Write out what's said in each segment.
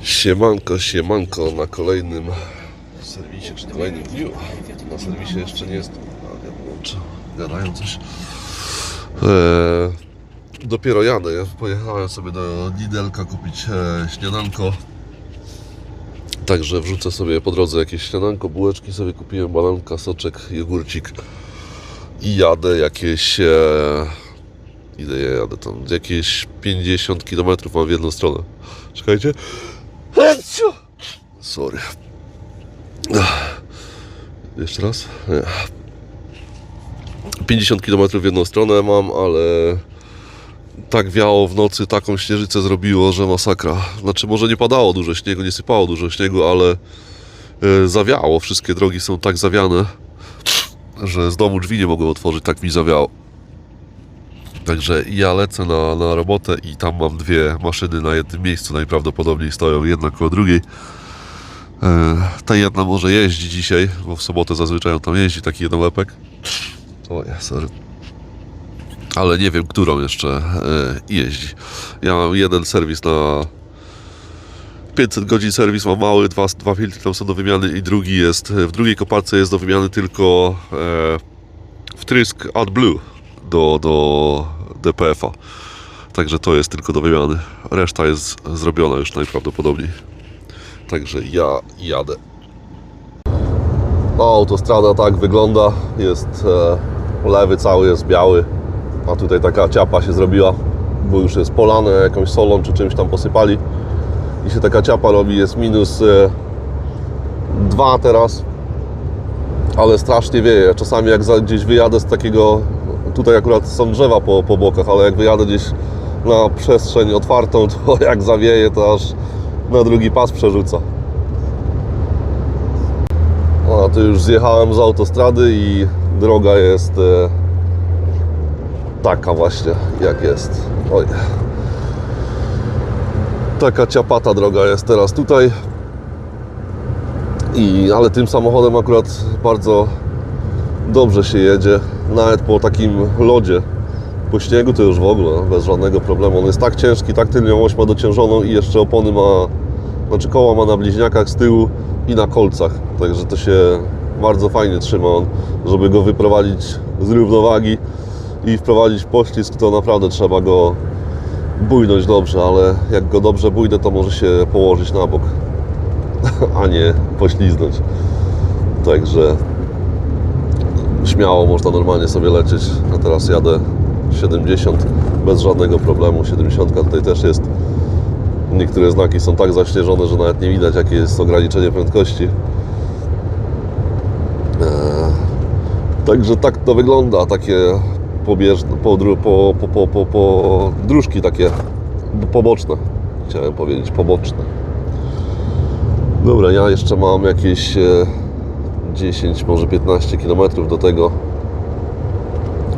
Siemanko, siemanko na kolejnym serwisie, czy kolejnym dniu. Na serwisie jeszcze nie jest. A, ja włączę. Gadają coś. Eee, dopiero jadę. Pojechałem sobie do Lidelka kupić e, śniadanko. Także wrzucę sobie po drodze jakieś śniadanko, bułeczki sobie kupiłem, bananka, soczek, jogurcik i jadę jakieś e, ile ja jadę tam, jakieś 50 km mam w jedną stronę. Czekajcie. Sorry. Jeszcze raz? Nie. 50 km w jedną stronę mam, ale tak wiało w nocy, taką śnieżycę zrobiło, że masakra. Znaczy może nie padało dużo śniegu, nie sypało dużo śniegu, ale e, zawiało. Wszystkie drogi są tak zawiane, że z domu drzwi nie mogłem otworzyć, tak mi zawiało. Także ja lecę na, na robotę i tam mam dwie maszyny na jednym miejscu, najprawdopodobniej stoją jedna koło drugiej. E, Ta jedna może jeździ dzisiaj, bo w sobotę zazwyczaj tam jeździ, taki jeden łepek. O ja, sorry. Ale nie wiem, którą jeszcze e, jeździ. Ja mam jeden serwis na 500 godzin serwis, mam mały, dwa, dwa filtry tam są do wymiany i drugi jest, w drugiej koparce jest do wymiany tylko e, wtrysk AdBlue do, do DPF-a. Także to jest tylko do wymiany. Reszta jest zrobiona już najprawdopodobniej. Także ja jadę. No, autostrada tak wygląda. Jest e, lewy cały jest biały, a tutaj taka ciapa się zrobiła, bo już jest polane jakąś solą czy czymś tam posypali. I się taka ciapa robi, jest minus e, 2 teraz, ale strasznie wieje. Czasami jak gdzieś wyjadę z takiego, tutaj akurat są drzewa po, po bokach, ale jak wyjadę gdzieś na przestrzeń otwartą, to jak zawieje, to aż na drugi pas przerzuca. No, to już zjechałem z autostrady i droga jest e, taka właśnie, jak jest. Oj. Taka ciapata droga jest teraz tutaj. I, ale tym samochodem akurat bardzo dobrze się jedzie. Nawet po takim lodzie, po śniegu to już w ogóle bez żadnego problemu. On jest tak ciężki, tak tylnią oś ma dociężoną i jeszcze opony ma, znaczy koła ma na bliźniakach z tyłu i na kolcach. Także to się bardzo fajnie trzyma on, żeby go wyprowadzić z równowagi i wprowadzić poślizg, to naprawdę trzeba go bujnąć dobrze, ale jak go dobrze bójdę, to może się położyć na bok, a nie pośliznąć. Także śmiało można normalnie sobie lecieć. A teraz jadę 70 bez żadnego problemu. 70 tutaj też jest. Niektóre znaki są tak zaśnieżone, że nawet nie widać jakie jest ograniczenie prędkości. Eee, Także tak to wygląda, takie pobieżne, po, po, po, po, po, dróżki takie poboczne. Chciałem powiedzieć poboczne. Dobra, ja jeszcze mam jakieś e, 10, może 15 km do tego.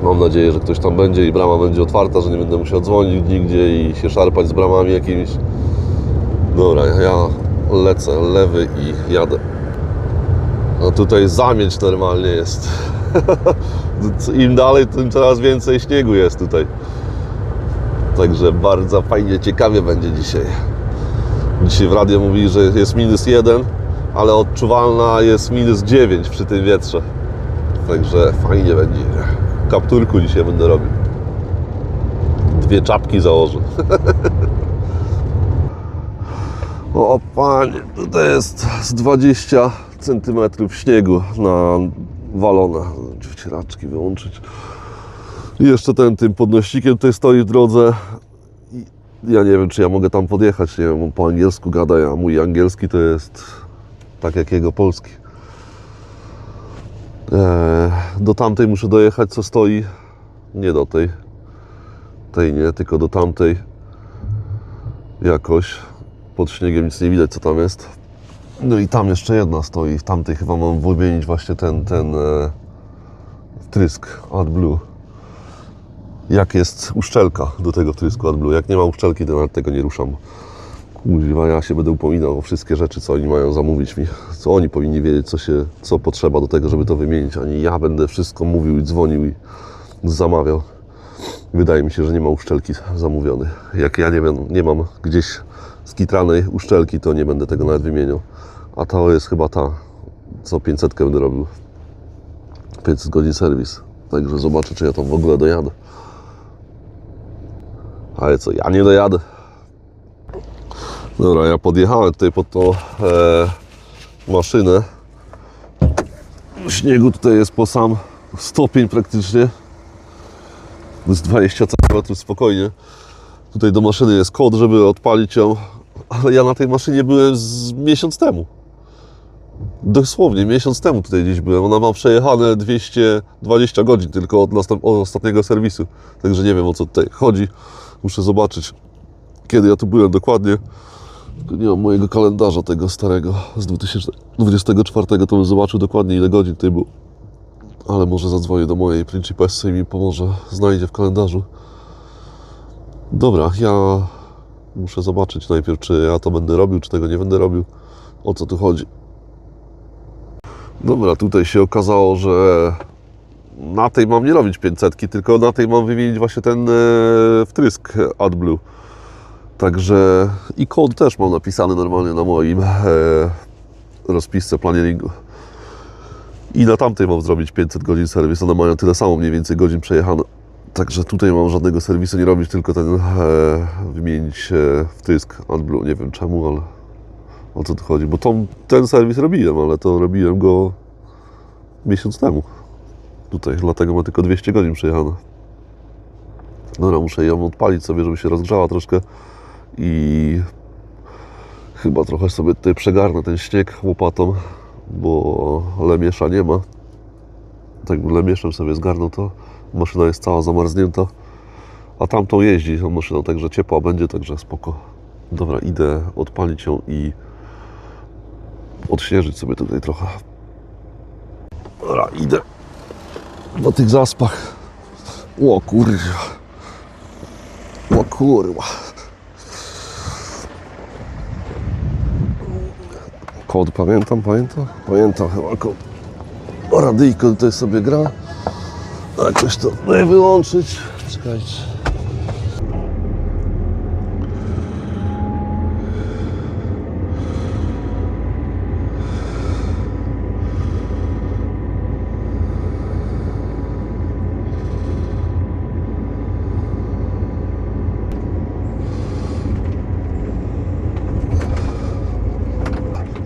Mam nadzieję, że ktoś tam będzie i brama będzie otwarta, że nie będę musiał dzwonić nigdzie i się szarpać z bramami jakimiś. Dobra, ja lecę lewy i jadę. No tutaj zamieć normalnie jest. Im dalej, tym coraz więcej śniegu jest tutaj. Także bardzo fajnie, ciekawie będzie dzisiaj. Dzisiaj w radio mówi, że jest minus jeden, ale odczuwalna jest minus 9 przy tym wietrze. Także fajnie będzie. Kapturku dzisiaj będę robił. Dwie czapki założę. o panie, tutaj jest z 20 cm śniegu na walone. Wcieraczki wyłączyć. I jeszcze ten tym podnośnikiem tutaj stoi w drodze. Ja nie wiem, czy ja mogę tam podjechać. Nie wiem, po angielsku gada, a mój angielski to jest tak jak jego polski. Eee, do tamtej muszę dojechać, co stoi. Nie do tej. Tej nie, tylko do tamtej. Jakoś. Pod śniegiem nic nie widać, co tam jest. No i tam jeszcze jedna stoi. W tamtej chyba mam wymienić właśnie ten, ten e, wtrysk AdBlue. Jak jest uszczelka do tego wtrysku AdBlue. Jak nie ma uszczelki, to nawet tego nie ruszam. Kuźwa, ja się będę upominał o wszystkie rzeczy, co oni mają zamówić mi. Co oni powinni wiedzieć, co, się, co potrzeba do tego, żeby to wymienić. Ani ja będę wszystko mówił i dzwonił i zamawiał. Wydaje mi się, że nie ma uszczelki zamówionej. Jak ja nie wiem, nie mam gdzieś skitranej uszczelki, to nie będę tego nawet wymieniał. A to jest chyba ta, co 500 będę robił. 500 godzin serwis. Także zobaczę, czy ja tam w ogóle dojadę. Ale co, ja nie dojadę. Dobra, ja podjechałem tutaj pod tą e, maszynę. Śniegu tutaj jest po sam stopień praktycznie. Jest 20 cm spokojnie. Tutaj do maszyny jest kod, żeby odpalić ją. Ale ja na tej maszynie byłem z miesiąc temu. Dosłownie miesiąc temu tutaj gdzieś byłem. Ona ma przejechane 220 godzin tylko od, od ostatniego serwisu. Także nie wiem o co tutaj chodzi. Muszę zobaczyć, kiedy ja tu byłem dokładnie. Nie mam mojego kalendarza tego starego z 2024, to bym zobaczył dokładnie ile godzin tutaj było. Ale może zadzwonię do mojej Principessy i mi pomoże, znajdzie w kalendarzu. Dobra, ja muszę zobaczyć najpierw, czy ja to będę robił, czy tego nie będę robił. O co tu chodzi? Dobra, tutaj się okazało, że na tej mam nie robić 500, tylko na tej mam wymienić właśnie ten e, wtrysk AdBlue. Także i kod też mam napisany normalnie na moim e, rozpisce planieringu. I na tamtej mam zrobić 500 godzin serwis. One mają tyle samo mniej więcej godzin przejechane. Także tutaj mam żadnego serwisu nie robić, tylko ten e, wymienić e, wtrysk AdBlue. Nie wiem czemu, ale o co tu chodzi. Bo tą, ten serwis robiłem, ale to robiłem go miesiąc temu. Tutaj, dlatego ma tylko 200 godzin przejechane. Dobra, muszę ją odpalić sobie, żeby się rozgrzała troszkę i chyba trochę sobie tutaj przegarnę ten śnieg łopatą, bo lemiesza nie ma. Tak lemieszem sobie zgarnął to, maszyna jest cała zamarznięta, a tamtą jeździ tą maszyną, także ciepła będzie, także spoko. Dobra, idę odpalić ją i odśnieżyć sobie tutaj trochę. Dobra, idę po tych zaspach. O kurwa. O kurwa. Kod pamiętam, pamiętam? Pamiętam chyba kod. Radyjko tutaj sobie gra. Jakoś to nie wyłączyć. Czekajcie.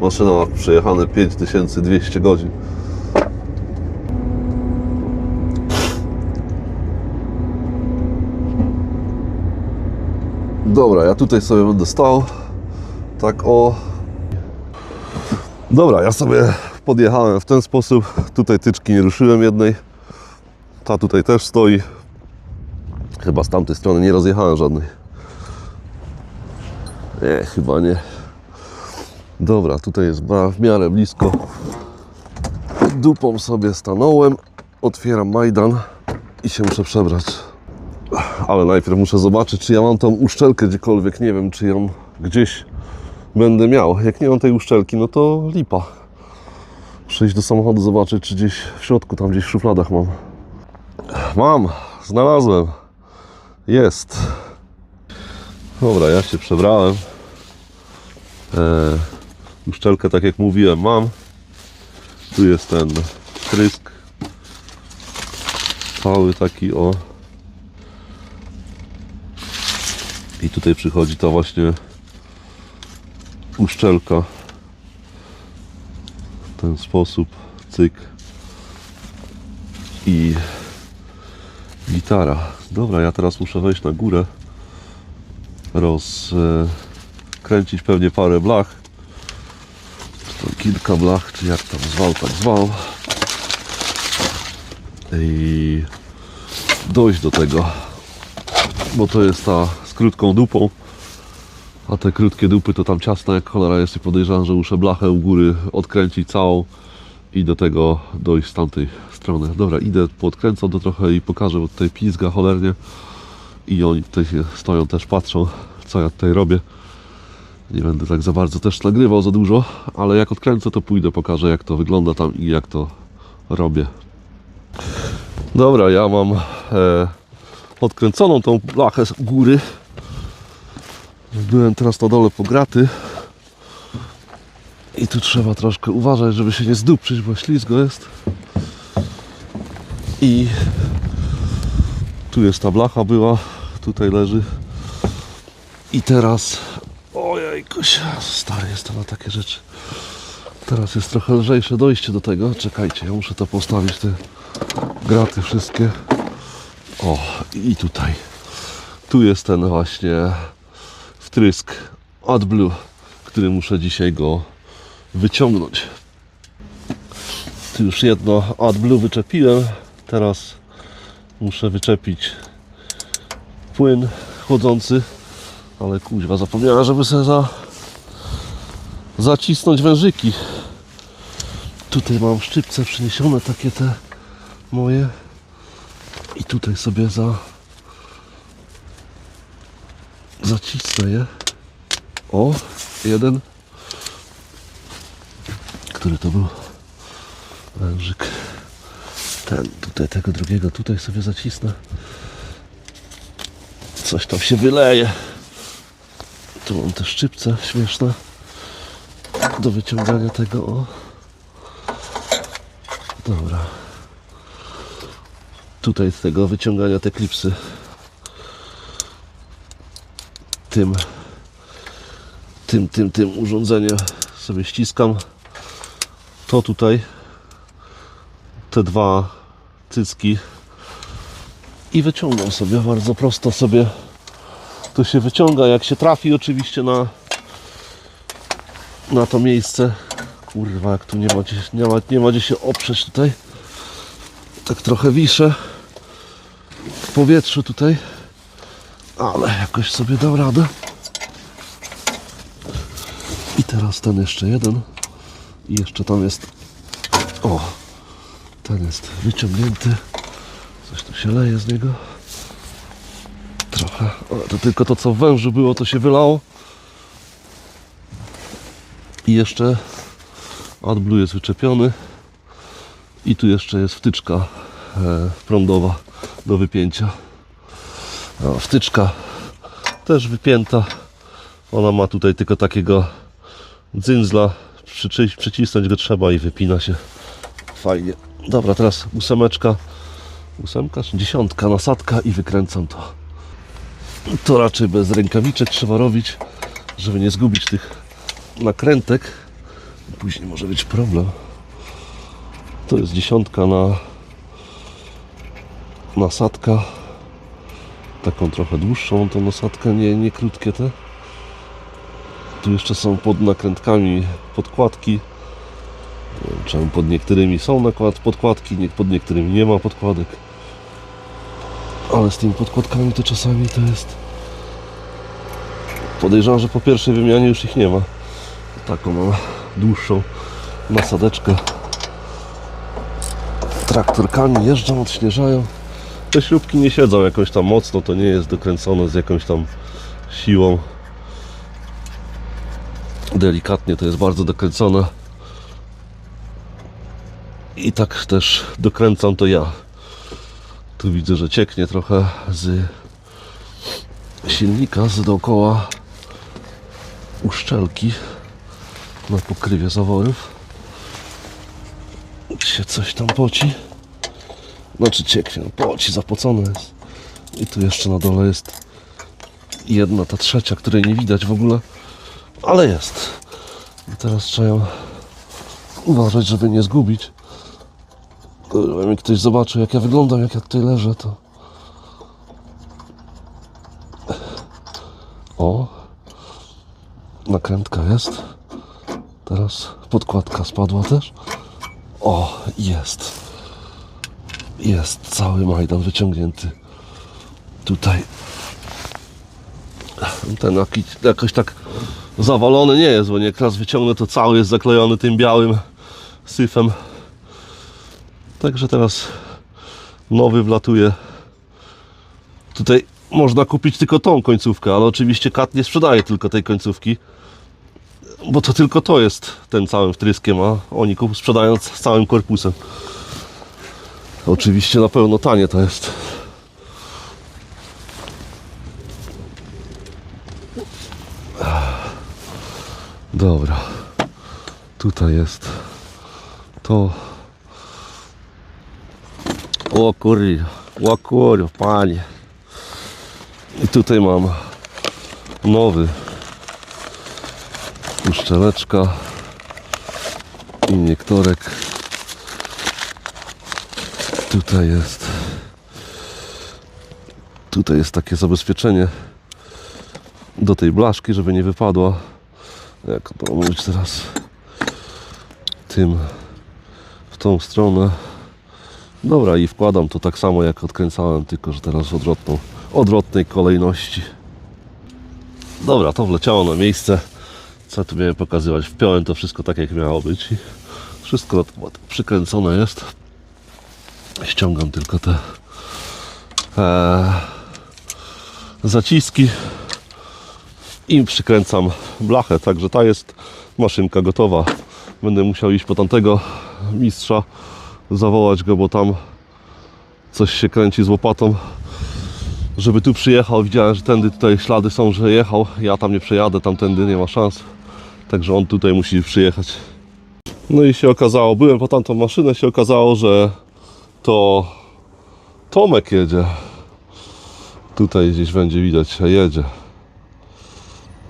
Maszyna ma przejechane 5200 godzin. Dobra, ja tutaj sobie będę stał. Tak o. Dobra, ja sobie podjechałem w ten sposób. Tutaj tyczki nie ruszyłem jednej. Ta tutaj też stoi. Chyba z tamtej strony nie rozjechałem żadnej. Nie, chyba nie. Dobra, tutaj jest w miarę blisko. Dupą sobie stanąłem, otwieram Majdan i się muszę przebrać. Ale najpierw muszę zobaczyć, czy ja mam tą uszczelkę gdziekolwiek. Nie wiem, czy ją gdzieś będę miał. Jak nie mam tej uszczelki, no to lipa. Iść do samochodu zobaczyć, czy gdzieś w środku, tam gdzieś w szufladach mam. Mam, znalazłem. Jest. Dobra, ja się przebrałem. Eee, uszczelkę, tak jak mówiłem, mam. Tu jest ten trysk. Cały taki o. I tutaj przychodzi ta właśnie uszczelka. W ten sposób. Cyk. I gitara. Dobra, ja teraz muszę wejść na górę. Rozkręcić pewnie parę blach. Kilka blach, czy jak tam zwał, tak zwał. I dojść do tego. Bo to jest ta z krótką dupą. A te krótkie dupy to tam ciasne jak cholera jest i podejrzewam, że muszę blachę u góry odkręcić całą i do tego dojść z tamtej strony. Dobra, idę, podkręcam to trochę i pokażę, bo tutaj pizga cholernie i oni tutaj stoją też patrzą, co ja tutaj robię. Nie będę tak za bardzo też nagrywał za dużo, ale jak odkręcę to pójdę, pokażę jak to wygląda tam i jak to robię. Dobra, ja mam e, odkręconą tą blachę z góry. Byłem teraz na dole po graty. I tu trzeba troszkę uważać, żeby się nie zdupczyć, bo ślizgo jest. I tu jest ta blacha była, tutaj leży. I teraz, ojejkuś, stary jestem na takie rzeczy. Teraz jest trochę lżejsze dojście do tego. Czekajcie, ja muszę to postawić, te graty wszystkie. O, i tutaj. Tu jest ten właśnie wtrysk AdBlue, który muszę dzisiaj go wyciągnąć. Tu już jedno AdBlue wyczepiłem. Teraz muszę wyczepić płyn chłodzący. Ale kuźwa, zapomniałem, żeby sobie za, zacisnąć wężyki. Tutaj mam szczypce przyniesione, takie te moje. I tutaj sobie za zacisnę je. O, jeden. Który to był? Wężyk. Ten, tutaj tego drugiego, tutaj sobie zacisnę. Coś tam się wyleje. Tu mam te szczypce śmieszne do wyciągania tego. O. Dobra. Tutaj z tego wyciągania te klipsy tym tym, tym, tym urządzeniem sobie ściskam. To tutaj te dwa cycki i wyciągam sobie bardzo prosto sobie to się wyciąga jak się trafi oczywiście na na to miejsce. Kurwa jak tu nie ma, gdzie, nie ma, nie ma gdzie się oprzeć tutaj. Tak trochę wiszę w powietrzu tutaj ale jakoś sobie dam radę. I teraz ten jeszcze jeden. I jeszcze tam jest o ten jest wyciągnięty. Coś tu się leje z niego trochę. To tylko to co wężu było to się wylało. I jeszcze AdBlue jest wyczepiony. I tu jeszcze jest wtyczka e, prądowa do wypięcia. Wtyczka też wypięta. Ona ma tutaj tylko takiego dzyndzla przycisnąć go trzeba i wypina się fajnie. Dobra teraz ósemeczka. Ósemka czy dziesiątka? Nasadka i wykręcam to to raczej bez rękawiczek trzeba robić żeby nie zgubić tych nakrętek. Później może być problem. To jest dziesiątka na nasadka taką trochę dłuższą tą nasadkę nie, nie krótkie te. Tu jeszcze są pod nakrętkami podkładki. Czemu pod niektórymi są nakład, podkładki pod niektórymi nie ma podkładek ale z tymi podkładkami to czasami to jest podejrzewam, że po pierwszej wymianie już ich nie ma. Taką mam dłuższą nasadeczkę. Traktorkami jeżdżą, odśnieżają. Te śrubki nie siedzą jakoś tam mocno to nie jest dokręcone z jakąś tam siłą. Delikatnie to jest bardzo dokręcone. I tak też dokręcam to ja tu widzę, że cieknie trochę z silnika, z dookoła uszczelki na pokrywie zaworów. Się coś tam poci. Znaczy cieknie, no poci, zapocone jest. I tu jeszcze na dole jest jedna, ta trzecia, której nie widać w ogóle ale jest. I teraz trzeba uważać, żeby nie zgubić Kurwa, jak ktoś zobaczy jak ja wyglądam, jak ja tutaj leżę to o. Nakrętka jest. Teraz podkładka spadła też. O, jest. Jest cały Majdan wyciągnięty. Tutaj. Ten jakoś tak zawalony nie jest, bo jak raz wyciągnę to cały jest zaklejony tym białym syfem także teraz nowy wlatuje tutaj można kupić tylko tą końcówkę, ale oczywiście kat nie sprzedaje tylko tej końcówki bo to tylko to jest ten całym wtryskiem, a oni sprzedają z całym korpusem Oczywiście na pewno tanie to jest. Dobra. Tutaj jest to. O kurwa, o panie. I tutaj mam nowy uszczeleczka i niektorek. Tutaj jest tutaj jest takie zabezpieczenie do tej blaszki, żeby nie wypadła. Jak to mówić teraz? Tym w tą stronę. Dobra, i wkładam to tak samo jak odkręcałem, tylko że teraz w odwrotną, odwrotnej kolejności. Dobra, to wleciało na miejsce. Co tu miałem pokazywać? Wpiąłem to wszystko tak jak miało być. Wszystko przykręcone jest. Ściągam tylko te e, zaciski i przykręcam blachę. Także ta jest maszynka gotowa. Będę musiał iść po tamtego mistrza, zawołać go, bo tam coś się kręci z łopatą, żeby tu przyjechał. Widziałem, że tędy tutaj ślady są, że jechał. Ja tam nie przejadę, tamtędy nie ma szans. Także on tutaj musi przyjechać. No i się okazało, byłem po tamtą maszynę, się okazało, że to Tomek jedzie. Tutaj gdzieś będzie widać, jedzie.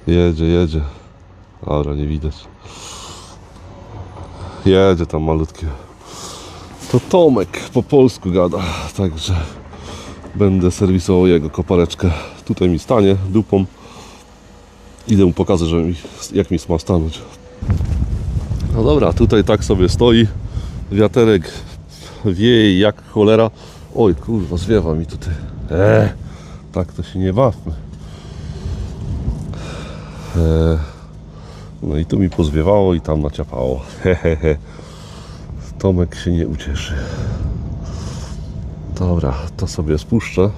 Jedzie, jedzie. Dobra, nie widać. Jedzie tam malutkie. To Tomek po polsku gada, także będę serwisował jego kopareczkę. Tutaj mi stanie dupą. Idę mu pokazać, że mi, jak mi ma stanąć. No dobra, tutaj tak sobie stoi. Wiaterek wieje jak cholera. Oj kurwa, zwiewa mi tutaj. Eee, tak to się nie bawmy. Eee, no i tu mi pozwiewało i tam naciapało. Hehehe. Tomek się nie ucieszy. Dobra, to sobie spuszczę.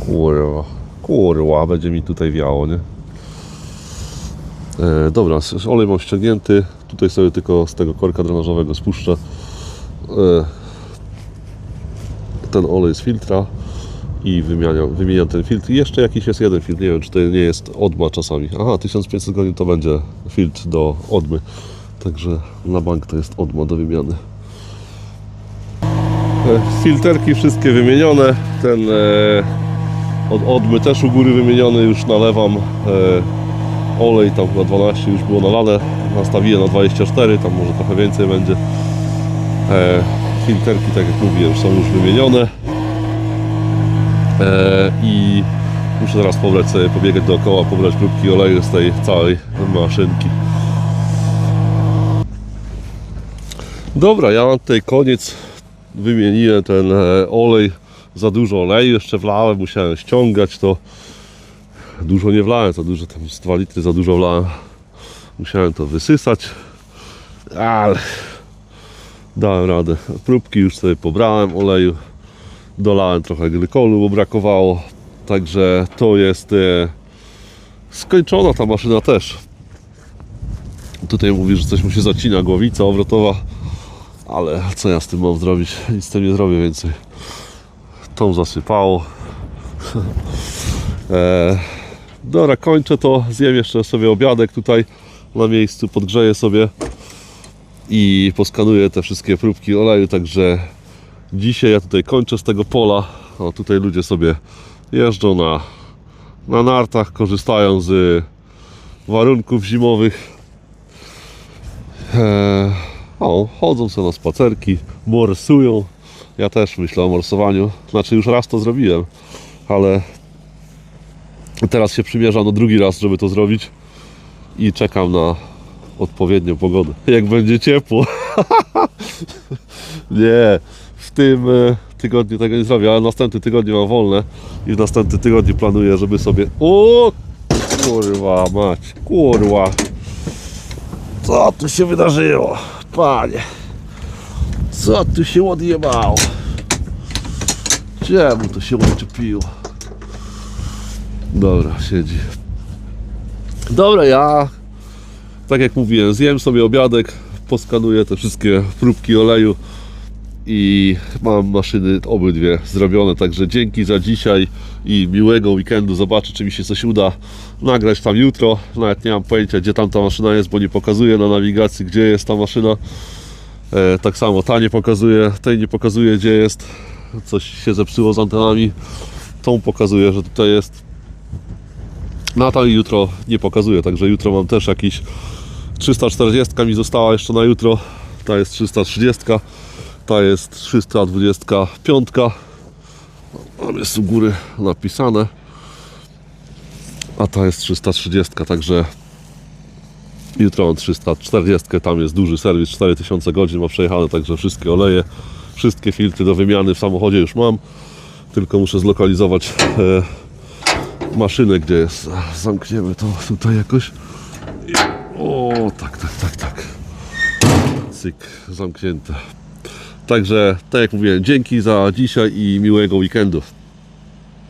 Kurwa, kurwa, będzie mi tutaj wiało, nie? E, dobra, olej mam ściągnięty. Tutaj sobie tylko z tego korka drenażowego spuszczę e, ten olej z filtra i wymieniam, wymieniam ten filtr. I jeszcze jakiś jest jeden filtr, nie wiem czy to nie jest odma czasami. Aha, 1500 godzin to będzie filtr do odmy. Także na bank to jest odma do wymiany. E, Filterki wszystkie wymienione. Ten e, od odmy też u góry wymieniony. Już nalewam e, olej, tam chyba 12 już było nalane. Nastawiłem na 24, tam może trochę więcej będzie. E, filterki, tak jak mówiłem, są już wymienione. E, I muszę teraz pobrać sobie, pobiegać dookoła, pobrać próbki oleju z tej całej maszynki. Dobra, ja mam tutaj koniec. Wymieniłem ten e, olej. Za dużo oleju jeszcze wlałem, musiałem ściągać to. Dużo nie wlałem, za dużo, tam z 2 litry za dużo wlałem. Musiałem to wysysać, ale dałem radę. Próbki już sobie pobrałem oleju, dolałem trochę glykolu, bo brakowało. Także to jest e, skończona ta maszyna też. Tutaj mówi, że coś mu się zacina, głowica obrotowa, ale co ja z tym mam zrobić? Nic z tym nie zrobię więcej. Tą zasypało. e, Dobra, kończę to. Zjem jeszcze sobie obiadek tutaj na miejscu, podgrzeję sobie i poskanuję te wszystkie próbki oleju. Także dzisiaj ja tutaj kończę z tego pola. O, tutaj ludzie sobie jeżdżą na, na nartach, korzystają z warunków zimowych. Eee, o, chodzą sobie na spacerki, morsują. Ja też myślę o morsowaniu. Znaczy już raz to zrobiłem, ale Teraz się przymierzam do drugi raz, żeby to zrobić i czekam na odpowiednią pogodę. Jak będzie ciepło. nie, w tym e, tygodniu tego nie zrobię, ale w następnym tygodniu mam wolne i w następnym tygodniu planuję, żeby sobie... O kurwa mać, kurwa. Co tu się wydarzyło? Panie. Co tu się odjebało? Czemu to się odczepiło? Dobra, siedzi. Dobra, ja tak jak mówiłem, zjem sobie obiadek, poskanuję te wszystkie próbki oleju i mam maszyny obydwie zrobione, także dzięki za dzisiaj i miłego weekendu. Zobaczę, czy mi się coś uda nagrać tam jutro. Nawet nie mam pojęcia, gdzie tam ta maszyna jest, bo nie pokazuje na nawigacji, gdzie jest ta maszyna. E, tak samo ta nie pokazuje, tej nie pokazuje, gdzie jest. Coś się zepsuło z antenami. Tą pokazuje, że tutaj jest. No a jutro nie pokazuje, także jutro mam też jakiś 340 mi została jeszcze na jutro. Ta jest 330, ta jest 325. Tam jest u góry napisane. A ta jest 330, także jutro mam 340. Tam jest duży serwis, 4000 godzin ma przejechane, także wszystkie oleje, wszystkie filtry do wymiany w samochodzie już mam. Tylko muszę zlokalizować e, maszynę, gdzie jest. Zamkniemy to tutaj jakoś. O, tak, tak, tak, tak. Cyk, zamknięte. Także, tak jak mówiłem, dzięki za dzisiaj i miłego weekendu.